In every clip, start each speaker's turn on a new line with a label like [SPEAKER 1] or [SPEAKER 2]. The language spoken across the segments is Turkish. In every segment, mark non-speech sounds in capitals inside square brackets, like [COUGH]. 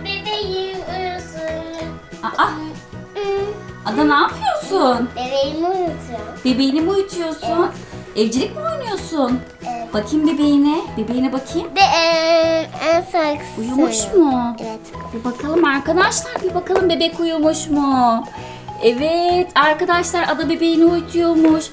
[SPEAKER 1] bebeğim uyusun.
[SPEAKER 2] Aa, Ada ne yapıyorsun?
[SPEAKER 1] Bebeğimi uyutuyorum.
[SPEAKER 2] Bebeğini mi uyutuyorsun? Evcilik mi oynuyorsun?
[SPEAKER 1] Evet.
[SPEAKER 2] Bakayım bebeğine. Bebeğine bakayım.
[SPEAKER 1] Ve en, en sonraki
[SPEAKER 2] Uyumuş mu?
[SPEAKER 1] Evet.
[SPEAKER 2] Bir bakalım arkadaşlar bir bakalım bebek uyumuş mu? Evet arkadaşlar Ada bebeğini uyutuyormuş.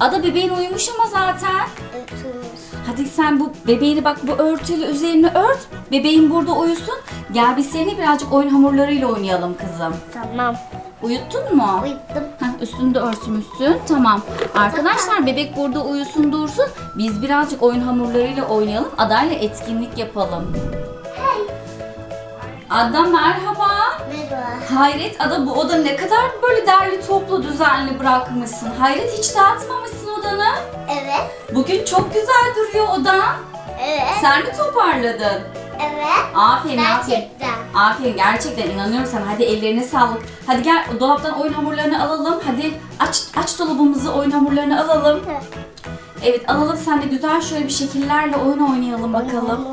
[SPEAKER 2] Ada bebeğin uyumuş ama zaten.
[SPEAKER 1] Uyutuyoruz.
[SPEAKER 2] Hadi sen bu bebeğini bak bu örtüyle üzerine ört. Bebeğin burada uyusun. Gel biz seninle birazcık oyun hamurlarıyla oynayalım kızım.
[SPEAKER 1] Tamam.
[SPEAKER 2] Uyuttun mu?
[SPEAKER 1] Uyuttum.
[SPEAKER 2] Heh, üstünde örtmüşsün. Tamam. Arkadaşlar bebek burada uyusun dursun. Biz birazcık oyun hamurlarıyla oynayalım. Adayla etkinlik yapalım.
[SPEAKER 1] Hey.
[SPEAKER 2] Ada merhaba.
[SPEAKER 1] Merhaba.
[SPEAKER 2] Hayret Ada bu oda ne kadar böyle derli toplu düzenli bırakmışsın. Hayret hiç dağıtmamışsın odanı.
[SPEAKER 1] Evet.
[SPEAKER 2] Bugün çok güzel duruyor odan.
[SPEAKER 1] Evet.
[SPEAKER 2] Sen mi toparladın?
[SPEAKER 1] Evet.
[SPEAKER 2] Aferin aferin.
[SPEAKER 1] Gerçekten.
[SPEAKER 2] Aferin gerçekten inanıyorum sana. Hadi ellerine sağlık. Hadi gel dolaptan oyun hamurlarını alalım. Hadi aç aç dolabımızı oyun hamurlarını alalım. Evet alalım sen de güzel şöyle bir şekillerle oyun oynayalım bakalım.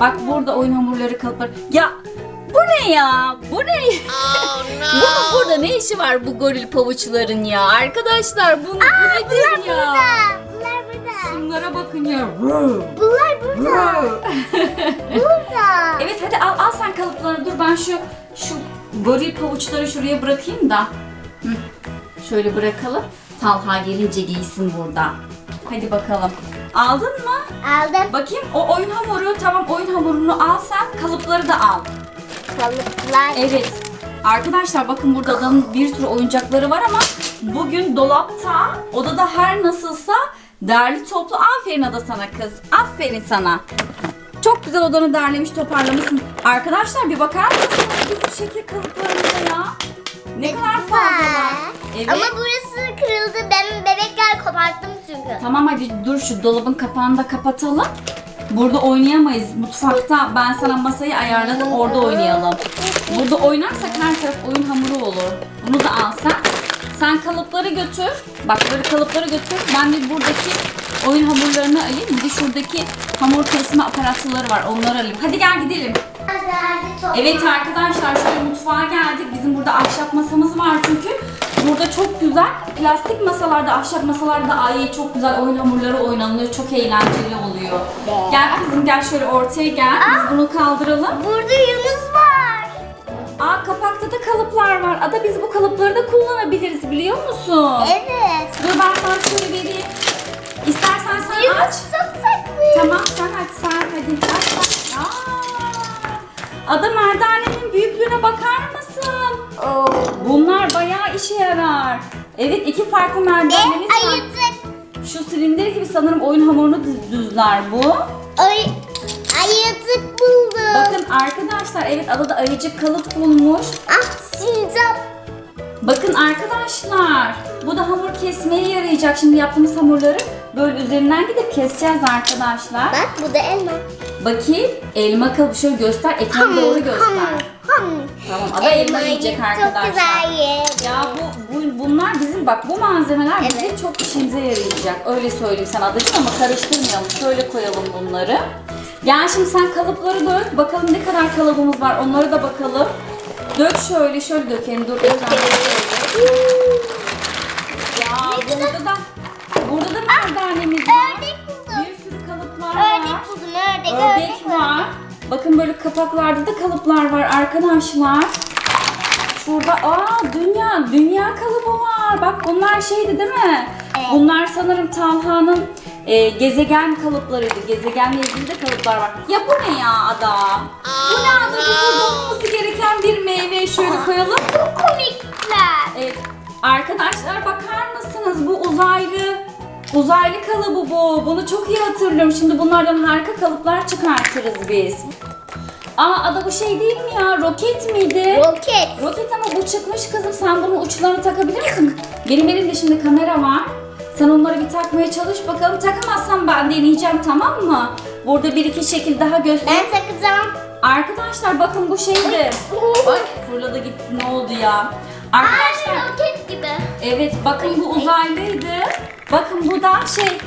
[SPEAKER 2] Bak burada oyun hamurları kalıpları. Ya bu ne ya? Bu ne? [LAUGHS] Bunun burada ne işi var bu goril pavuçların ya? Arkadaşlar bu, bu nedir ya?
[SPEAKER 1] Burada.
[SPEAKER 2] Şunlara bakın ya.
[SPEAKER 1] Bunlar burada. Burada. [LAUGHS]
[SPEAKER 2] evet hadi al al sen kalıplarını. Dur ben şu şu goril pavuçları şuraya bırakayım da. Hı. Şöyle bırakalım. Talha gelince giysin burada. Hadi bakalım. Aldın mı?
[SPEAKER 1] Aldım.
[SPEAKER 2] Bakayım o oyun hamuru tamam oyun hamurunu al sen kalıpları da al.
[SPEAKER 1] Kalıplar.
[SPEAKER 2] Evet. Arkadaşlar bakın burada adanın bir sürü oyuncakları var ama bugün dolapta odada her nasılsa derli toplu. Aferin ada sana kız. Aferin sana. Çok güzel odanı derlemiş toparlamışsın. Arkadaşlar bir bakar mısınız bu şekil kalıplarımıza ya? Ne kadar fazlalar. Evet.
[SPEAKER 1] Ama burası kırıldı. Ben bebekler koparttım çünkü.
[SPEAKER 2] Tamam hadi dur şu dolabın kapağını da kapatalım. Burada oynayamayız. Mutfakta ben sana masayı ayarladım orada oynayalım. Burada oynarsak her taraf oyun hamuru olur. Bunu da al sen. Sen kalıpları götür. Bak böyle kalıpları götür. Ben de buradaki oyun hamurlarını alayım. Bir de şuradaki hamur kesme aparatları var. Onları alayım. Hadi gel gidelim. Evet arkadaşlar şöyle mutfağa geldik. Bizim burada ahşap masamız var çünkü. Burada çok güzel plastik masalarda, ahşap masalarda ay çok güzel oyun hamurları oynanıyor. Çok eğlenceli oluyor. Gel kızım gel şöyle ortaya gel. Biz bunu kaldıralım.
[SPEAKER 1] Burada Yunus var.
[SPEAKER 2] Aa kapakta da kalıplar var. Ada biz bu kalıpları da kullanabiliriz biliyor musun?
[SPEAKER 1] Evet.
[SPEAKER 2] Dur ben sana şöyle vereyim. İstersen sen aç.
[SPEAKER 1] Yunus çok tatlı.
[SPEAKER 2] Tamam sen aç sen hadi aç aç. Aa, Ada merdanenin büyüklüğüne bakar mısın?
[SPEAKER 1] Oo.
[SPEAKER 2] Bunlar bayağı işe yarar. Evet iki farklı merdanemiz var.
[SPEAKER 1] ayıcık.
[SPEAKER 2] Şu silindir gibi sanırım oyun hamurunu düz- düzler bu.
[SPEAKER 1] Ay, ayıcık buldum.
[SPEAKER 2] Bakın arkadaşlar evet adada ayıcık kalıp bulmuş.
[SPEAKER 1] Ah sincap.
[SPEAKER 2] Bakın arkadaşlar bu da hamur kesmeye yarayacak. Şimdi yaptığımız hamurları böyle üzerinden gidip keseceğiz arkadaşlar.
[SPEAKER 1] Bak bu da elma.
[SPEAKER 2] Bakayım elma kalıbı şöyle göster. Ekranı doğru göster.
[SPEAKER 1] Ham.
[SPEAKER 2] Tamam ada elma yiyecek
[SPEAKER 1] Çok
[SPEAKER 2] arkadaşlar.
[SPEAKER 1] güzel ye.
[SPEAKER 2] Ya bu, bu bunlar bizim bak bu malzemeler bizim
[SPEAKER 1] Evet.
[SPEAKER 2] çok işimize yarayacak. Öyle söyleyeyim sana adacığım ama karıştırmayalım. Şöyle koyalım bunları. Gel şimdi sen kalıpları dök. Bakalım ne kadar kalıbımız var. Onları da bakalım. Dök şöyle şöyle dökelim. Dur. Ya burada da burada da merdanemiz var.
[SPEAKER 1] Ördek buldum.
[SPEAKER 2] Bir sürü kalıplar var.
[SPEAKER 1] Ördek buldum. Ördek,
[SPEAKER 2] Ördek var. Bakın böyle kapaklarda da kalıplar var arkadaşlar. Şurada aa dünya dünya kalıbı var. Bak bunlar şeydi değil mi?
[SPEAKER 1] Evet.
[SPEAKER 2] Bunlar sanırım Talha'nın e, gezegen kalıplarıydı. Gezegenle ilgili de kalıplar var. Ya bu ne ya adam? Bu ne adam? Bu burada olması gereken bir meyve. Şöyle koyalım.
[SPEAKER 1] Çok komikler.
[SPEAKER 2] Evet. Arkadaşlar bakar mısınız? Bu uzaylı uzaylı kalıbı bu. Bunu çok iyi hatırlıyorum. Şimdi bunlardan harika kalıplar çıkartırız biz. Aa ada bu şey değil mi ya? Roket miydi?
[SPEAKER 1] Roket.
[SPEAKER 2] Roket ama bu çıkmış kızım. Sen bunun uçlarını takabilir misin? Benim elimde şimdi kamera var. Sen onları bir takmaya çalış bakalım. Takamazsan ben deneyeceğim tamam mı? Burada bir iki şekil daha göster.
[SPEAKER 1] Ben takacağım.
[SPEAKER 2] Arkadaşlar bakın bu şeydi. Bak fırladı gitti ne oldu ya? Arkadaşlar
[SPEAKER 1] Aynı roket gibi.
[SPEAKER 2] Evet bakın bu uzaylıydı. Bakın bu da şey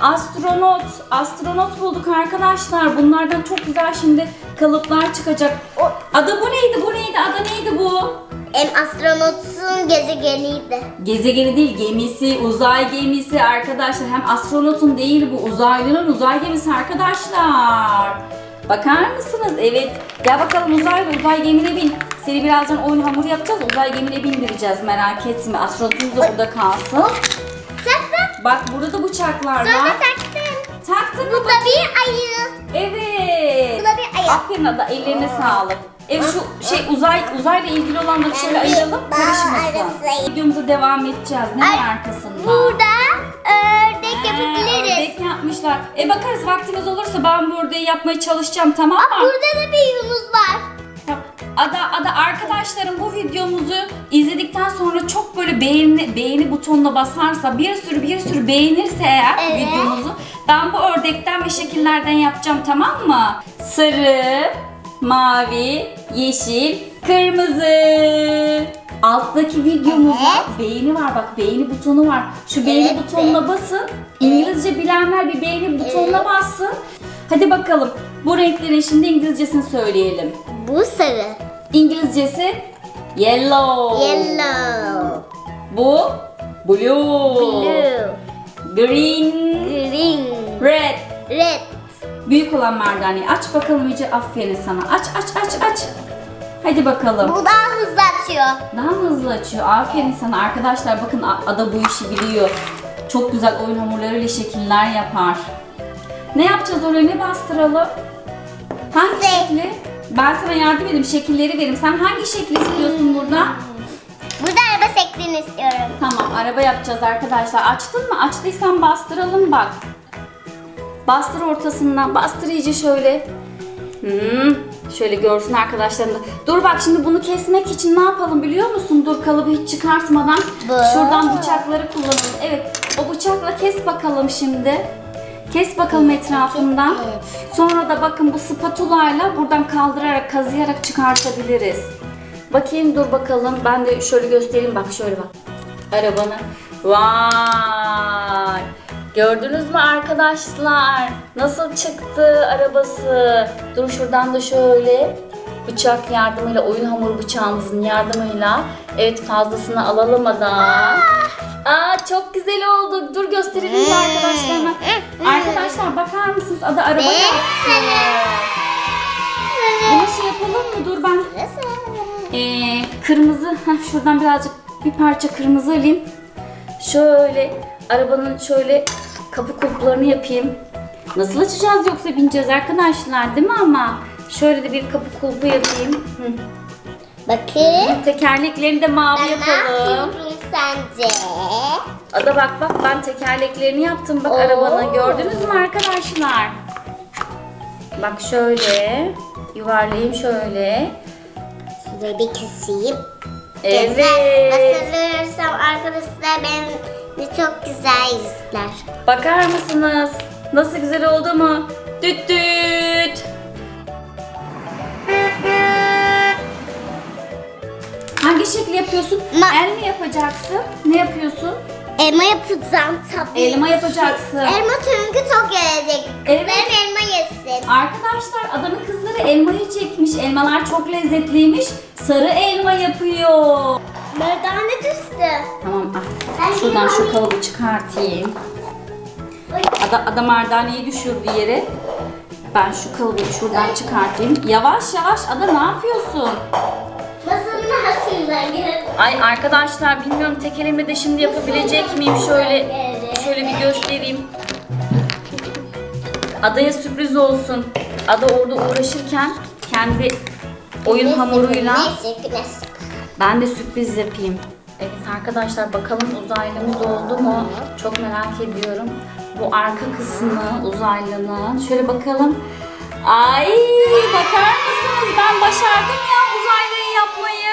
[SPEAKER 2] Astronot. Astronot bulduk arkadaşlar. Bunlardan çok güzel şimdi kalıplar çıkacak.
[SPEAKER 1] O
[SPEAKER 2] Adı bu neydi? Bu neydi? Adı neydi bu?
[SPEAKER 1] Em astronotun gezegeniydi.
[SPEAKER 2] Gezegeni değil gemisi, uzay gemisi arkadaşlar. Hem astronotun değil bu uzaylının uzay gemisi arkadaşlar. Bakar mısınız? Evet. Gel bakalım uzaylı uzay gemine bin. Seni birazdan oyun hamuru yapacağız. Uzay gemine bindireceğiz merak etme. Astronotumuz da burada kalsın.
[SPEAKER 1] Taktım.
[SPEAKER 2] Bak burada da bıçaklar
[SPEAKER 1] Sonra
[SPEAKER 2] var.
[SPEAKER 1] taktım.
[SPEAKER 2] Taktın mı?
[SPEAKER 1] Bu da bir ayı.
[SPEAKER 2] Evet.
[SPEAKER 1] Bu da bir ayak.
[SPEAKER 2] Aferin Ada ellerine sağlık. Evet şu şey uzay uzayla ilgili olanları şöyle ayıralım karışmasın. Videomuza devam edeceğiz. Ne var arkasında?
[SPEAKER 1] Burada ördek yapabiliriz.
[SPEAKER 2] Ördek yapmışlar. E bakarız vaktimiz olursa ben bu ördeği yapmaya çalışacağım tamam mı?
[SPEAKER 1] Burada da bir yunus var.
[SPEAKER 2] Ada, ada arkadaşlarım bu videomuzu izledikten sonra çok böyle beğeni, beğeni butonuna basarsa bir sürü bir sürü beğenirse eğer
[SPEAKER 1] Evet.
[SPEAKER 2] videomuzu ben bu ördekten ve şekillerden yapacağım tamam mı? Sarı, mavi, yeşil, kırmızı. Alttaki videomuzda
[SPEAKER 1] Evet.
[SPEAKER 2] beğeni var bak beğeni butonu var. Şu beğeni
[SPEAKER 1] Evet,
[SPEAKER 2] butonuna basın. İngilizce bilenler bir beğeni butonuna bassın. Hadi bakalım bu renklerin şimdi İngilizcesini söyleyelim.
[SPEAKER 1] Bu sarı.
[SPEAKER 2] İngilizcesi yellow.
[SPEAKER 1] Yellow.
[SPEAKER 2] Bu blue.
[SPEAKER 1] Blue.
[SPEAKER 2] Green.
[SPEAKER 1] Green.
[SPEAKER 2] Red.
[SPEAKER 1] Red.
[SPEAKER 2] Büyük olan merdaneyi aç bakalım iyice aferin sana. Aç aç aç aç. Hadi bakalım.
[SPEAKER 1] Bu daha hızlı atıyor.
[SPEAKER 2] Daha hızlı açıyor. Aferin sana arkadaşlar. Bakın Ada bu işi biliyor. Çok güzel oyun hamurlarıyla şekiller yapar. Ne yapacağız oraya? Ne bastıralım? Hangi
[SPEAKER 1] Şey.
[SPEAKER 2] şekli? Ben sana yardım edeyim. Şekilleri vereyim. Sen hangi şekli istiyorsun burada?
[SPEAKER 1] Burada araba şeklini istiyorum.
[SPEAKER 2] Tamam araba yapacağız arkadaşlar. Açtın mı? Açtıysan bastıralım bak. Bastır ortasından. Bastır iyice şöyle. Hmm, şöyle görsün arkadaşlarım da. Dur bak şimdi bunu kesmek için ne yapalım biliyor musun? Dur kalıbı hiç çıkartmadan. Şuradan bıçakları kullanalım. Evet o bıçakla kes bakalım şimdi. Kes bakalım etrafından. Sonra da bakın bu spatulayla buradan kaldırarak kazıyarak çıkartabiliriz. Bakayım dur bakalım. Ben de şöyle göstereyim bak şöyle bak. Arabanı. Vay! Gördünüz mü arkadaşlar? Nasıl çıktı arabası? Dur şuradan da şöyle bıçak yardımıyla, oyun hamuru bıçağımızın yardımıyla evet fazlasını alalım da. Aa çok güzel oldu. Dur gösterelim de arkadaşlarına. Arkadaşlar bakar mısınız? Ada araba yaptı. Bunu şey yapalım mı? Dur ben ee, kırmızı, heh, şuradan birazcık bir parça kırmızı alayım. Şöyle arabanın şöyle kapı kulplarını yapayım. Nasıl açacağız yoksa bineceğiz arkadaşlar değil mi ama? Şöyle de bir kapı kulpu yapayım. Hı.
[SPEAKER 1] Bakın.
[SPEAKER 2] Tekerleklerini de mavi
[SPEAKER 1] Ben
[SPEAKER 2] yapalım.
[SPEAKER 1] yapıyorum sence?
[SPEAKER 2] Ada bak bak ben tekerleklerini yaptım bak
[SPEAKER 1] Oo.
[SPEAKER 2] arabanın. Gördünüz mü arkadaşlar? Bak şöyle yuvarlayayım şöyle.
[SPEAKER 1] Şurayı bir keseyim.
[SPEAKER 2] Evet.
[SPEAKER 1] Nasıl arkadaşlar beni çok güzel izler.
[SPEAKER 2] Bakar mısınız? Nasıl güzel oldu mu? Düt düt. Hangi şekli yapıyorsun?
[SPEAKER 1] Ma-
[SPEAKER 2] El mi yapacaksın? Ne yapıyorsun?
[SPEAKER 1] Elma yapacağım tabii.
[SPEAKER 2] Elma yapacaksın.
[SPEAKER 1] Elma çünkü çok gelecek.
[SPEAKER 2] Evet.
[SPEAKER 1] Kızlarım elma yesin.
[SPEAKER 2] Arkadaşlar adamın kızları elmayı çekmiş. Elmalar çok lezzetliymiş. Sarı elma yapıyor.
[SPEAKER 1] Merdane düştü.
[SPEAKER 2] Tamam ah.
[SPEAKER 1] Ben
[SPEAKER 2] Şuradan şu kalıbı çıkartayım.
[SPEAKER 1] Oy.
[SPEAKER 2] Ada, adam merdaneyi düşürdü yere. Ben şu kalıbı şuradan çıkartayım. Yavaş yavaş Ada ne yapıyorsun?
[SPEAKER 1] Masanın altından gel.
[SPEAKER 2] Ay arkadaşlar bilmiyorum tek elimle de şimdi yapabilecek miyim? Şöyle şöyle bir göstereyim. Adaya sürpriz olsun. Ada orada uğraşırken kendi oyun hamuruyla. Ben de sürpriz yapayım. Evet arkadaşlar bakalım uzaylımız oldu mu? Çok merak ediyorum. Bu arka kısmı uzaylının. Şöyle bakalım. Ay bakar mısınız? Ben başardım ya uzaylıyı yapmayı.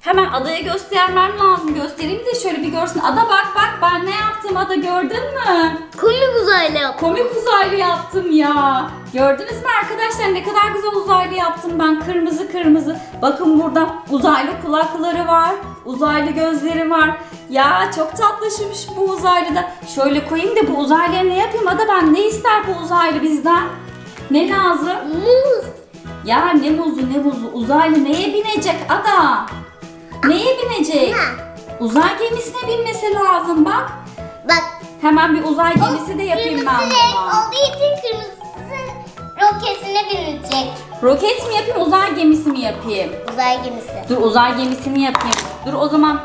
[SPEAKER 2] Hemen adaya göstermem lazım. Göstereyim de şöyle bir görsün. Ada bak bak ben ne yaptım Ada gördün mü?
[SPEAKER 1] Komik uzaylı yap.
[SPEAKER 2] Komik uzaylı yaptım ya. Gördünüz mü arkadaşlar ne kadar güzel uzaylı yaptım ben. Kırmızı kırmızı. Bakın burada uzaylı kulakları var. Uzaylı gözleri var. Ya çok tatlışmış bu uzaylı da. Şöyle koyayım da bu uzaylıya ne yapayım? Ada ben ne ister bu uzaylı bizden? Ne lazım?
[SPEAKER 1] Muz.
[SPEAKER 2] Ya ne muzu ne muzu uzaylı neye binecek Ada? Neye binecek?
[SPEAKER 1] Ha.
[SPEAKER 2] Uzay gemisine binmesi lazım bak.
[SPEAKER 1] Bak.
[SPEAKER 2] Hemen bir uzay gemisi de yapayım ben
[SPEAKER 1] Kırmızı renk
[SPEAKER 2] buna.
[SPEAKER 1] olduğu için kırmızı roketine binecek.
[SPEAKER 2] Roket mi yapayım uzay gemisi mi yapayım?
[SPEAKER 1] Uzay gemisi.
[SPEAKER 2] Dur uzay gemisini yapayım. Dur o zaman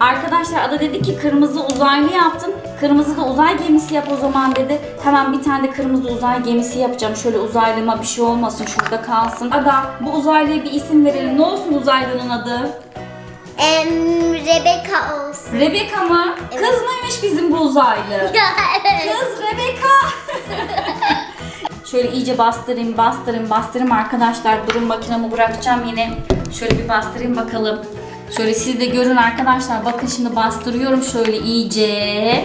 [SPEAKER 2] arkadaşlar Ada dedi ki kırmızı uzaylı yaptın. Kırmızı da uzay gemisi yap o zaman dedi. Hemen bir tane de kırmızı uzay gemisi yapacağım. Şöyle uzaylığıma bir şey olmasın şurada kalsın. Ada bu uzaylıya bir isim verelim. Ne olsun uzaylının adı?
[SPEAKER 1] Em, Rebecca olsun.
[SPEAKER 2] Rebecca mı?
[SPEAKER 1] Evet.
[SPEAKER 2] Kız mıymış bizim bu uzaylı? [LAUGHS] Kız Rebecca. [LAUGHS] Şöyle iyice bastırayım, bastırayım, bastırayım arkadaşlar. Durun makinamı bırakacağım yine. Şöyle bir bastırayım bakalım. Şöyle siz de görün arkadaşlar. Bakın şimdi bastırıyorum şöyle iyice.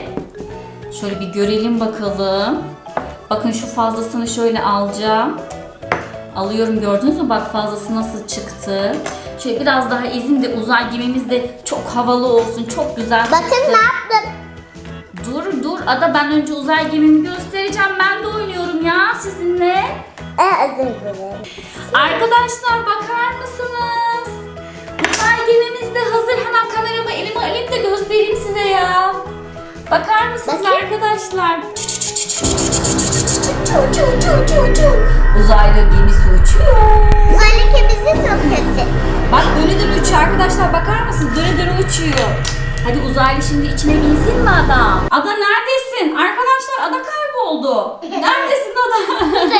[SPEAKER 2] Şöyle bir görelim bakalım. Bakın şu fazlasını şöyle alacağım. Alıyorum gördünüz mü? Bak fazlası nasıl çıktı. Şöyle biraz daha izin de uzay gemimiz de çok havalı olsun. Çok güzel.
[SPEAKER 1] Bakın ne yaptım.
[SPEAKER 2] Dur dur Ada ben önce uzay gemimi göstereceğim. Ben de oynuyorum ya sizinle.
[SPEAKER 1] Ee.
[SPEAKER 2] Arkadaşlar bakar mısınız? Uzay gemimiz de hazır. Hemen kameramı elime alayım da göstereyim size ya. Bakar mısınız
[SPEAKER 1] Bakayım.
[SPEAKER 2] arkadaşlar? Uzaylı gemisi uçuyor.
[SPEAKER 1] Uzaylı gemisi çok kötü.
[SPEAKER 2] Bak döne döne uçuyor arkadaşlar bakar mısınız? Döne döne uçuyor. Hadi uzaylı şimdi içine binsin mi Ada? Ada neredesin? Arkadaşlar Ada kayboldu. Neredesin Ada?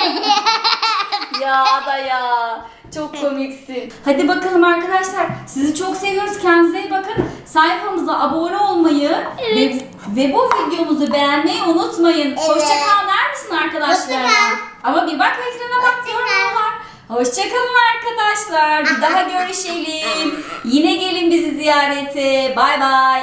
[SPEAKER 2] [LAUGHS] ya Ada ya. Çok komiksin. Hadi bakalım arkadaşlar. Sizi çok seviyoruz. Kendinize iyi bakın. Sayfamıza abone olmayı ve, ve bu videomuzu beğenmeyi unutmayın.
[SPEAKER 1] Evet.
[SPEAKER 2] Hoşçakal der misin arkadaşlar?
[SPEAKER 1] Hoşça kal.
[SPEAKER 2] Ama bir bak ekrana bak görmüyorlar. Hoşçakalın arkadaşlar. Bir daha görüşelim. Yine gelin bizi ziyarete. Bay bay.